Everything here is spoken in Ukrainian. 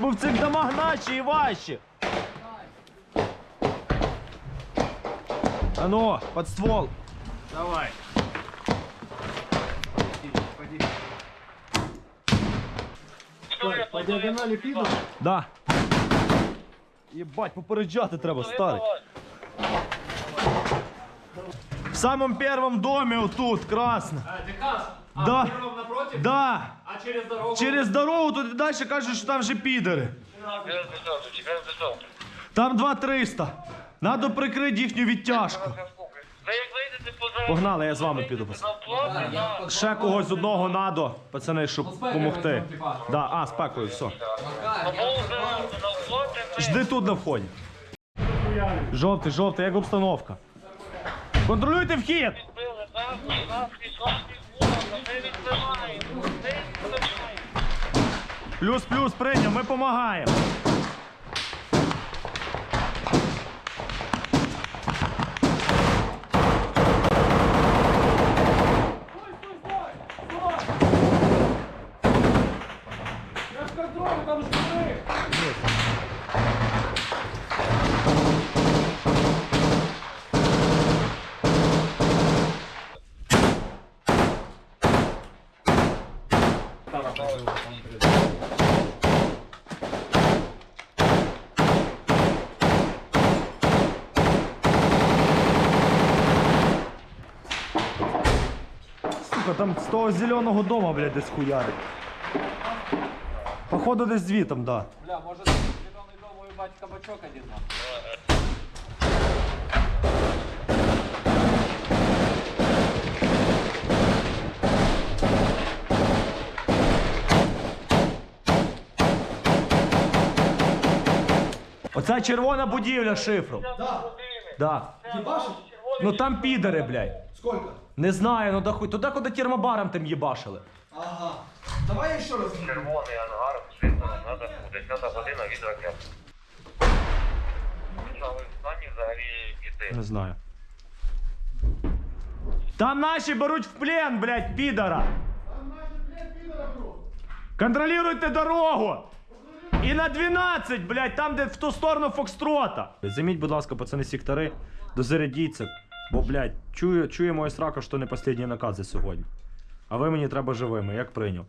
Бо в цих домах наші і ваші. А ну, під ствол. Давай. По диагонали піду. Да. Єбать, попереджати треба, старий. В самом первом доме вот тут, красно. А, Техас? А, Да. Напротив? Да. А через дорогу? Через дорогу тут і далі кажуть, що там вже підери. Там 2-300. Надо прикрити їхню відтяжку. Погнали, я з вами піду. Ще когось з одного надо, пацани, щоб допомогти. Да, а, спекою, все. Жди тут на вході. Жовтий, жовтий, як обстановка. Контролюйте вхід! Плюс, плюс, прийняв, ми допомагаємо. Я в контролі, там. Сука, там з того зеленого дома, блядь, десь хуярить. Походу десь звітом, да. Бля, может зеленый дом уебать кабачок один нахуй. Оця червона будівля з шифром. Да. Ну там підери, блядь. Сколько? Не знаю, ну да хуй. Туди, куди термобаром тим їбашили. Ага. Давай я еще раз. Червоний ангар, треба буде 10 година від ракет. Ви в стані взагалі йти? Не знаю. Там наші беруть в плен, блядь, підора. Контролюйте дорогу. І на 12, блядь, там, де в ту сторону Фокстрота. Займіть, будь ласка, пацани сектори, дозарядіться. Бо, блядь, чую, чує моє срака, що не останні накази сьогодні. А ви мені треба живими, як прийняв.